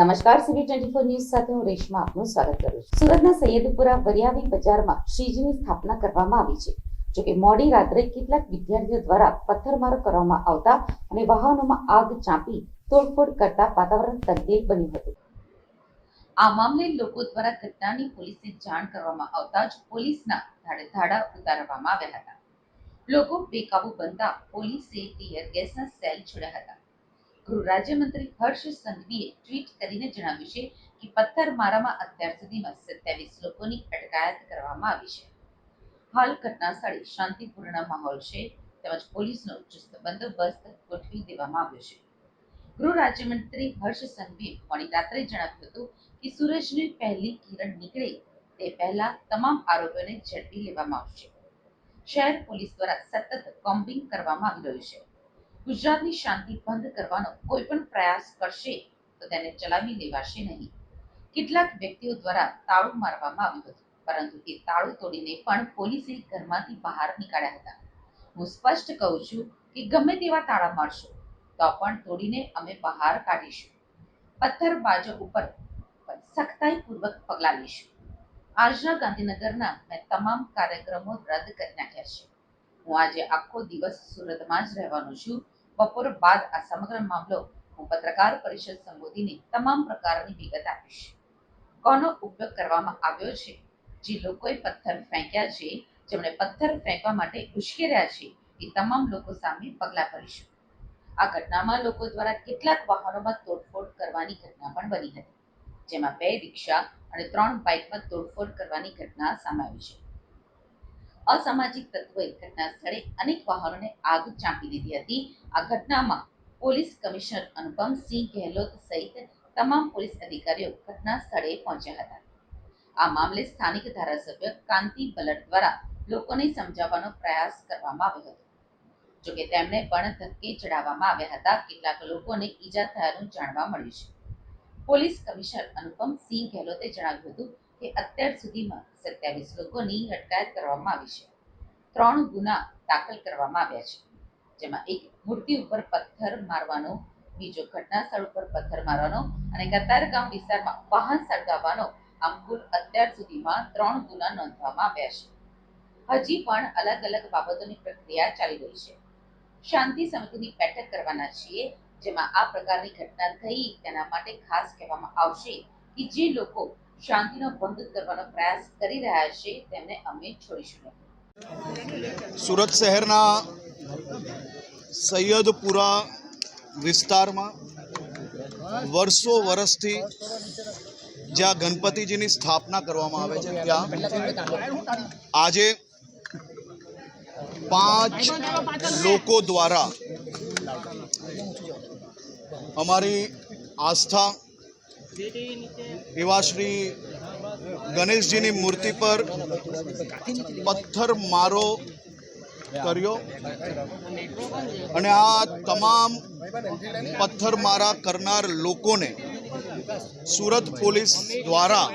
નમસ્કાર સીવી twenty four news સાથે હું રેશમા આપનું સ્વાગત કરું છું. સુરતના સૈયદપુરા વરિયાવી બજારમાં શ્રીજીની સ્થાપના કરવામાં આવી છે. જોકે મોડી રાત્રે કેટલાક વિદ્યાર્થીઓ દ્વારા પથ્થરમારો કરવામાં આવતા અને વાહનોમાં આગ ચાંપી તોડફોડ કરતા વાતાવરણ તંગદિલ બન્યું હતું. આ મામલે લોકો દ્વારા ઘટનાની પોલીસને જાણ કરવામાં આવતા જ પોલીસના ધાડે ધાડા ઉતારવામાં આવ્યા હતા. લોકો બેકાબુ બનતા પોલીસે ટીયર ગેસના સેલ છોડ્યા હતા. ગૃહ રાજ્યમંત્રી હર્ષ સંઘવીએ ટ્વીટ કરીને જણાવ્યું છે કે પથ્થરમારામાં અત્યાર સુધીમાં સત્યાવીસ લોકોની અટકાયત કરવામાં આવી છે. હાલ ઘટના શાંતિપૂર્ણ માહોલ છે તેમજ પોલીસનો ચુસ્ત બંદોબસ્ત ગોઠવી દેવામાં આવ્યો છે. ગૃહ રાજ્યમંત્રી હર્ષ સંઘવીએ મોડી રાત્રે જણાવ્યું હતું કે સૂરજની પહેલી કિરણ નીકળે તે પહેલા તમામ આરોપીઓને ઝડપી લેવામાં આવશે. શહેર પોલીસ દ્વારા સતત કોમ્બિંગ કરવામાં આવી રહ્યું છે. ગુજરાતની શાંતિ ભંગ કરવાનો કોઈ પણ પ્રયાસ કરશે તો તેને ચલાવી લેવાશે નહીં. કેટલાક વ્યક્તિઓ દ્વારા તાળું મારવામાં આવ્યું હતું, પરંતુ તે તાળું તોડીને પણ પોલીસે ઘરમાંથી બહાર નીકાળ્યા હતા. હું સ્પષ્ટ કહું છું કે ગમે તેવા તાળા મારશો, તો પણ તોડીને અમે બહાર કાઢીશું. પથ્થરબાજો ઉપર સખ્તાઈપૂર્વક પગલાં લઈશું આજના ગાંધીનગરના મેં તમામ કાર્યક્રમો રદ કરી નાખ્યા છે. હું આજે આખો દિવસ સુરતમાં જ રહેવાનો છું. બપોર બાદ આ સમગ્ર મામલો હું પત્રકાર પરિષદ સંબોધીને તમામ પ્રકારની વિગત આપીશ. કોનો ઉપયોગ કરવામાં આવ્યો છે? જે લોકોએ પથ્થર ફેંક્યા છે, જેમણે પથ્થર ફેંકવા માટે ઉશ્કેર્યા છે, એ તમામ લોકો સામે પગલાં ભરીશું. આ ઘટનામાં લોકો દ્વારા કેટલાક વાહનોમાં તોડફોડ કરવાની ઘટના પણ બની હતી, જેમાં બે રિક્ષા અને ત્રણ બાઇકમાં તોડફોડ કરવાની ઘટના સામે આવી છે. અસામાજિક તત્વોએ ઘટના સ્થળે અનેક વાહનોને આગ ચાંપી દીધી હતી. આ ઘટનામાં પોલીસ કમિશનર અનુપમસિંહ ગેહલોત સહિત તમામ પોલીસ અધિકારીઓ ઘટના સ્થળે પહોંચ્યા હતા. આ મામલે સ્થાનિક ધારાસભ્ય કાંતિ બલટ દ્વારા લોકોને સમજાવવાનો પ્રયાસ કરવામાં આવ્યો હતો. જોકે તેમને પણ ધક્કે ચડાવવામાં આવ્યા હતા. કેટલાક લોકોને ઈજા થયાનું જાણવા મળ્યું છે. પોલીસ કમિશનર અનુપમસિંહ ગેહલોતે જણાવ્યું હતું કે અત્યાર સુધીમાં સત્યાવીસ લોકોની અટકાયત કરવામાં આવી છે. ત્રણ ગુના દાખલ કરવામાં આવ્યા છે, જેમાં એક મૂર્તિ ઉપર પથ્થર મારવાનો, બીજો ઘટના સ્થળ ઉપર પથ્થર મારવાનો અને કતારગામ વિસ્તારમાં વાહન સળગાવવાનો આમ કુલ અત્યાર સુધીમાં ત્રણ ગુના નોંધવામાં આવ્યા છે. હજી પણ અલગ અલગ બાબતોની પ્રક્રિયા ચાલી રહી છે. શાંતિ સમિતિની બેઠક કરવાના છીએ, જેમાં આ પ્રકારની ઘટના થઈ તેના માટે ખાસ કહેવામાં આવશે કે જે લોકો શાંતિનો ભંગ કરવાનો પ્રયાસ કરી રહ્યા છે, તેમને અમે છોડીશું નહીં. સુરત શહેરના સૈયદપુરા વિસ્તારમાં વર્ષો વર્ષથી જ્યાં ગણપતિજીની સ્થાપના કરવામાં આવે છે, ત્યાં આજે પાંચ લોકો દ્વારા અમારી આસ્થા એવા શ્રી ગણેશજીની મૂર્તિ પર પથ્થર મારો કર્યો અને આ તમામ પથ્થરમારા કરનાર લોકોને સુરત પોલીસ દ્વારા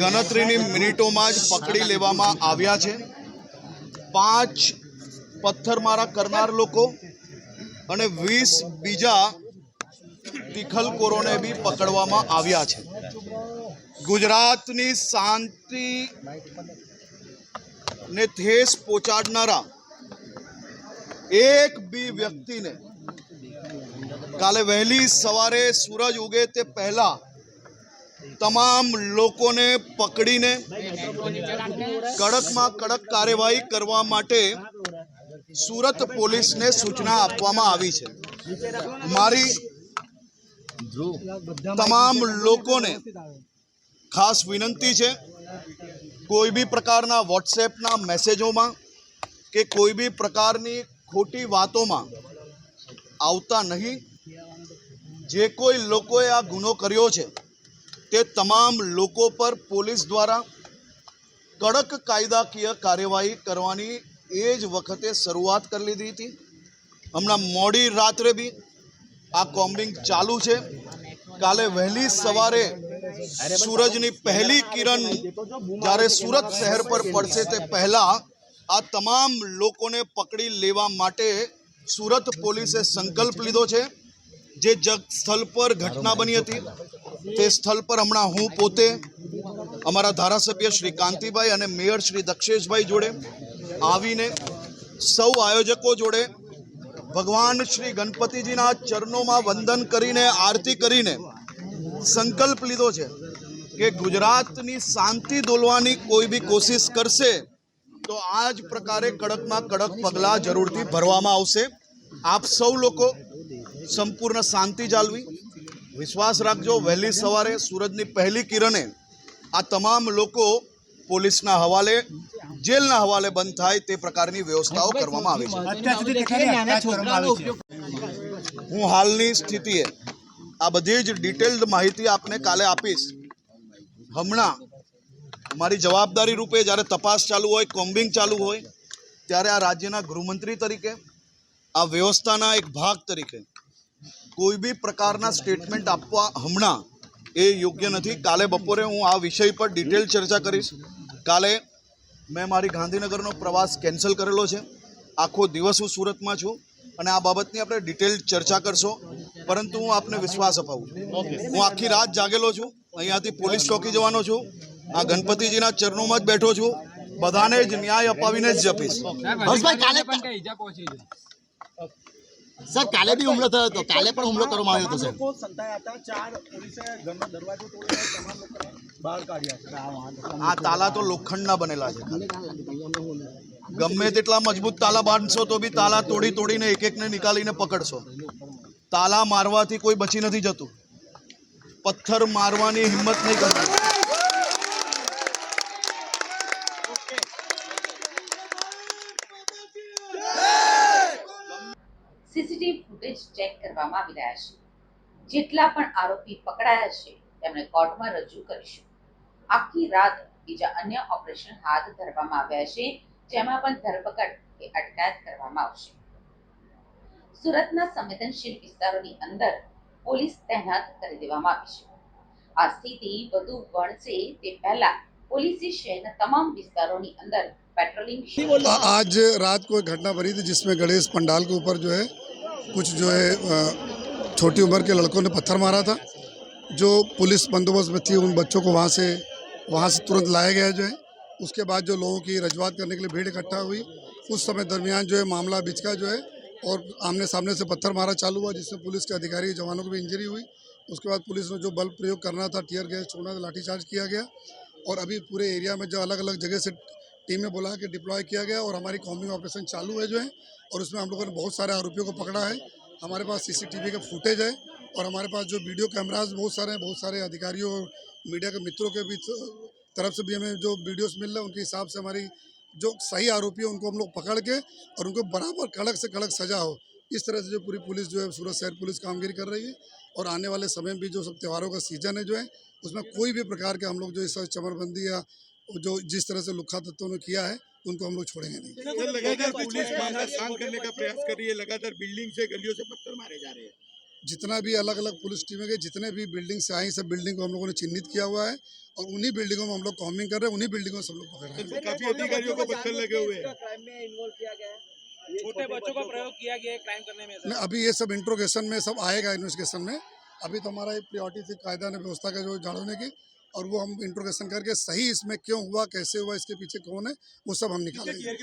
ગણતરીની મિનિટોમાં જ પકડી લેવામાં આવ્યા છે. પાંચ પથ્થરમારા કરનાર લોકો અને વીસ બીજા તિખલકોરોને બી પકડવામાં આવ્યા છે. ગુજરાતની શાંતિ ને ઠેસ પહોંચાડનારા એક બી વ્યક્તિને કાલે વહેલી સવારે સૂરજ ઉગે તે પહેલા તમામ લોકોને પકડીને કડકમાં કડક કાર્યવાહી કરવા માટે સુરત પોલીસને સૂચના આપવામાં આવી છે. મારી તમામ લોકોને ખાસ વિનંતી છે કોઈ બી પ્રકારના વોટ્સએપના મેસેજોમાં કે કોઈ બી પ્રકારની ખોટી વાતોમાં આવતા નહીં. જે કોઈ લોકોએ આ ગુનો કર્યો છે તે તમામ લોકો પર પોલીસ દ્વારા કડક કાયદાકીય કાર્યવાહી કરવાની એ જ વખતે શરૂઆત કરી લીધી હતી. હમણાં મોડી રાત્રે બી આ કોમ્બિંગ ચાલુ છે. કાલે વહેલી સવારે સૂરજની પહેલી કિરણ જ્યારે સુરત શહેર પર પડશે તે પહેલા આ તમામ લોકોને પકડી લેવા માટે સુરત પોલીસે સંકલ્પ લીધો છે. જે જગ સ્થળ પર ઘટના બની હતી, તે સ્થળ પર હમણાં હું પોતે, અમારા ધારાસભ્ય શ્રી કાંતિભાઈ અને મેયર શ્રી દક્ષેશભાઈ જોડે આવીને સૌ આયોજકો જોડે ભગવાન શ્રી ગણપતિજીના ચરણોમાં વંદન કરીને, આરતી કરીને સંકલ્પ લીધો છે કે ગુજરાતની શાંતિ દોલવાની કોઈ બી કોશિશ કરશે, તો આ જ પ્રકારે કડકમાં કડક પગલાં જરૂરથી ભરવામાં આવશે. આપ સૌ લોકો સંપૂર્ણ શાંતિ જાળવી. વિશ્વાસ રાખજો, વહેલી સવારે સૂરજની પહેલી કિરણે આ તમામ લોકો પોલીસના હવાલે જેલના હવાલે બંધ થાય તે પ્રકારની વ્યવસ્થાઓ કરવામાં આવે છે. હું હાલની સ્થિતિએ આ બધી જ ડિટેલ્ડ માહિતી આપને કાલે આપીશ. હમણાં મારી જવાબદારી રૂપે જ્યારે તપાસ ચાલુ હોય કોમ્બિંગ ચાલુ હોય ત્યારે આ રાજ્યના ગૃહમંત્રી તરીકે આ વ્યવસ્થાના એક ભાગ તરીકે કોઈ બી પ્રકારના સ્ટેટમેન્ટ આપવા હમણાં એ યોગ્ય નથી. કાલે બપોરે હું આ વિષય પર ડિટેલ ચર્ચા કરીશ. કાલે મેં મારી ગાંધીનગરનો પ્રવાસ કેન્સલ કરેલો છે. આખો દિવસ હું સુરતમાં છું અને આ બાબતની આપણે ડિટેલ ચર્ચા કરશો. પરંતુ હું આપને વિશ્વાસ અપાવું હું આખી રાત જાગેલો છું. અહીંયાથી પોલીસ ચોકી જવાનો છું. આ ગણપતિજીના ચરણોમાં જ બેઠો છું. બધાને જ ન્યાય અપાવીને જ જપીશ. સર કાલે બી હુમલો થયો હતો. કાલે પણ હુમલો કરવામાં આવ્યો હતો સર લોકો સંતાયા હતા ચાર પોલીસે ઘરનો દરવાજો તોડીને તમામ લોકોને બહાર કાઢ્યા છે. આ તાલા તો લોખંડના બનેલા છે. ગમે તેટલા મજબૂત તાલા બાંધશો તો બી તાલા તોડી તોડીને એક એકને નીકાળીને પકડશો. તાલા મારવાથી કોઈ બચી નથી જતું. પથ્થર મારવાની હિંમત નહીં કરવી કરવામાં આવી રહ્યા છે જેટલા પણ આરોપી પકડાયા છે તેમને કોર્ટમાં રજૂ કરીશું આખી રાત બીજા અન્ય ઓપરેશન હાથ ધરવામાં આવ્યા છે જેમાં પણ ધરપકડ કે અટકાયત કરવામાં આવશે સુરતના સંવેદનશીલ વિસ્તારોની અંદર પોલીસ તૈનાત કરી દેવામાં આવી છે આ સ્થિતિ વધુ વણશે તે પહેલા પોલીસે શહેરના તમામ વિસ્તારોની અંદર પેટ્રોલિંગ શરૂ आ- आज रात को एक घटना बनी थी जिसमें गणेश पंडाल के ऊपर जो है कुछ जो है छोटी उम्र के लड़कों ने पत्थर मारा था। जो पुलिस बंदोबस्त में थी, उन बच्चों को वहाँ से वहाँ से तुरंत लाया गया जो है। उसके बाद जो लोगों की रजूआत करने के लिए भीड़ इकट्ठा हुई, उस समय दरमियान जो है, मामला बिचका जो है, और आमने सामने से पत्थर मारा चालू हुआ, जिससे पुलिस के अधिकारी जवानों को भी इंजरी हुई। उसके बाद पुलिस ने जो बल प्रयोग करना था, टीयर गैस, छोड़ना लाठीचार्ज किया गया। और अभी पूरे एरिया में जो अलग अलग जगह से टीमें बुला के डिप्लॉय किया गया और हमारी कॉम्बिंग ऑपरेशन चालू है जो है, और उसमें हम लोगों ने बहुत सारे आरोपियों को पकड़ा है। हमारे पास सीसीटीवी का फुटेज है और हमारे पास जो वीडियो कैमराज बहुत सारे हैं, बहुत सारे अधिकारियों और मीडिया के मित्रों के भी तरफ़ से भी हमें जो वीडियोस मिल रहे हैं, उनके हिसाब से हमारी जो सही आरोपी है, उनको हम लोग पकड़ के और उनको बराबर कड़क से कड़क सजा हो। इस तरह से जो पूरी पुलिस जो है, सूरत शहर पुलिस कामगिरी कर रही है और आने वाले समय में भी जो सब त्योहारों का सीज़न है जो है, उसमें कोई भी प्रकार के हम लोग जो इस चमरबंदी या जो जिस तरह से लुखा तत्वों ने किया है उनको हम लोग छोड़ेंगे नहीं। सर लगातार पुलिस मामला शांत करने का प्रयास कर रही है लगातार बिल्डिंग से गलियों से पत्थर मारे जा रहे हैं। जितना भी अलग अलग पुलिस टीमें गई जितने भी बिल्डिंग से आई सब बिल्डिंग को हम लोगों ने चिन्हित किया हुआ है और उन्हीं बिल्डिंगों में हम लोग कॉम्बिंग कर रहे हैं उन्हीं बिल्डिंगों में सब लोग पकड़ रहे हैं। काफ़ी अधिकारियों को पत्थर लगे हुए हैं। क्राइम में इन्वॉल्व किया गया है। छोटे बच्चों का प्रयोग किया गया क्राइम करने में नहीं, अभी ये सब इंट्रोगेशन में सब आएगा इन्वेस्टिगेशन में। अभी तो हमारा एक प्रियोरिटी थी कायदा ने व्यवस्था का जो झाड़ने की और वो हम इंट्रोगेशन करके सही इसमें क्यों हुआ कैसे हुआ इसके पीछे कौन है वो सब हम निकालेंगे।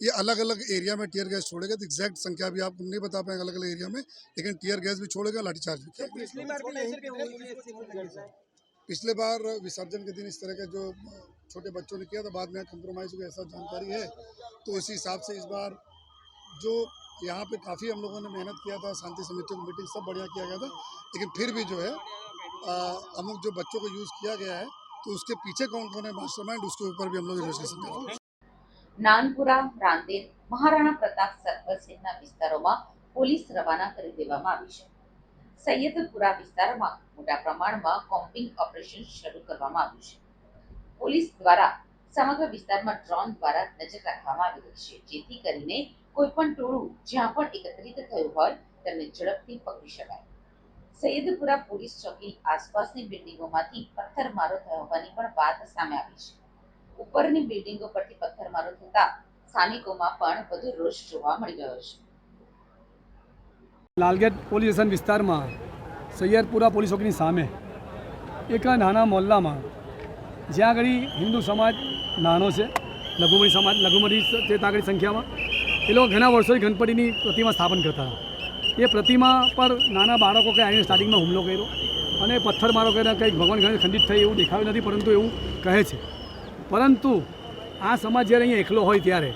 ये अलग अलग एरिया में टीयर गैस छोड़ेगा तो एग्जैक्ट संख्या भी आप नहीं बता पाएँगे अलग अलग एरिया में लेकिन टीयर गैस भी छोड़ेगा लाठीचार्ज भी किया। पिछली बार भी ऐसे कितने पुलिस पुलिस पिछले बार विसर्जन के दिन इस तरह के जो छोटे बच्चों ने किया था बाद में कंप्रोमाइज़ हुआ ऐसा जानकारी है। तो उसी हिसाब से इस बार जो यहाँ पे काफ़ी हम लोगों ने मेहनत किया था शांति समिति की मीटिंग सब बढ़िया किया गया था लेकिन फिर भी जो है अमुक जो बच्चों को यूज़ किया गया है तो उसके पीछे कौन कौन है मास्टरमाइंड उसके ऊपर भी हम लोग इन्वेस्टिगेशन कर रहे हैं નાનપુરા રાંદેર મહારાણા પ્રતાપ સર્કલ સહિતના વિસ્તારોમાં પોલીસ રવાના કરી દેવામાં આવી છે સૈયદપુરા વિસ્તારમાં મોટા પ્રમાણમાં કોમ્પિંગ ઓપરેશન શરૂ કરવામાં આવ્યું છે પોલીસ દ્વારા સમગ્ર વિસ્તારમાં ડ્રોન દ્વારા નજર રાખવામાં આવી રહી છે જેથી કરીને કોઈ પણ ટોળું જ્યાં પણ એકત્રિત થયું હોય તેમને ઝડપથી પકડી શકાય સૈયદપુરા પોલીસ ચોકી આસપાસની બિલ્ડિંગોમાંથી પથ્થરમારો થયો હોવાની પણ વાત સામે આવી છે. ઉપરની બિલ્ડિંગો પરથી પથ્થરમારો થતા સ્થાનિકોમાં પણ વધુ રોષ જોવા મળી રહ્યો છે. લાલગેટ પોલીસ સ્ટેશન વિસ્તારમાં સૈયદપુરા પોલીસ ચોકીની સામે એક નાના મોહલ્લામાં જ્યાં આગળ હિન્દુ સમાજ નાનો છે લઘુમતી સમાજ, લઘુમતી તે તાગડી સંખ્યામાં. એ લોકો ઘણા વર્ષોથી ગણપતિની પ્રતિમા સ્થાપન કરતા. હતા એ પ્રતિમા પર નાના બાળકો કે આવીને સ્ટાર્ટિંગમાં હુમલો કર્યો અને પથ્થરમારો કરીને કંઈક ભગવાન ગણેશ ખંડિત થઈ એવું દેખાયું નથી, પરંતુ એવું કહે છે. પરંતુ આ સમાજ જ્યારે અહીંયા એકલો હોય ત્યારે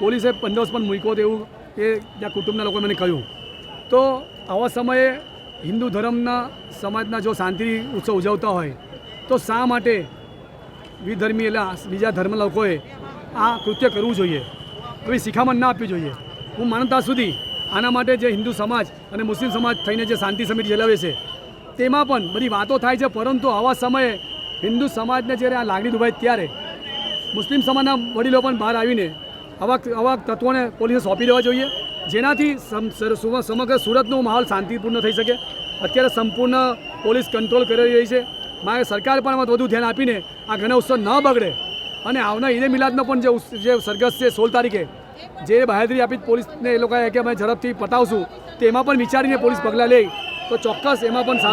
પોલીસે બંદોબસ્ત પણ મૂક્યો તેવું એ ત્યાં કુટુંબના લોકોએ મને કહ્યું. તો આવા સમયે હિન્દુ ધર્મના સમાજના જો શાંતિ ઉત્સવ ઉજવતા હોય, તો શા માટે વિધર્મી એટલે બીજા ધર્મ લોકોએ આ કૃત્ય કરવું જોઈએ? આવી શિખામણ ના આપવી જોઈએ? હું માનતા સુધી આના માટે જે હિન્દુ સમાજ અને મુસ્લિમ સમાજ થઈને જે શાંતિ સમિતિ ચલાવે છે, તેમાં પણ બધી વાતો થાય છે, પરંતુ આવા સમયે હિન્દુ સમાજને જ્યારે આ લાગણી દુભાય ત્યારે મુસ્લિમ સમાજના વડીલો પણ બહાર આવીને આવા આવા તત્વોને પોલીસે સોંપી દેવા જોઈએ, જેનાથી સમગ્ર સુરતનો માહોલ શાંતિપૂર્ણ થઈ શકે. અત્યારે સંપૂર્ણ પોલીસ કંટ્રોલ કરી રહી છે. મારે સરકાર પણ વધુ ધ્યાન આપીને આ ગણેશોત્સવ ન બગડે. અને આવનાર ઈદે મિલાદનો પણ જે સરઘસ છે સોળ તારીખે જે બાહેધરી આપી પોલીસને એ લોકોએ કે અમે ઝડપથી પતાવશું, તેમાં પણ વિચારીને પોલીસ પગલાં લે. તો ચોક્કસ એમાં પણ સારું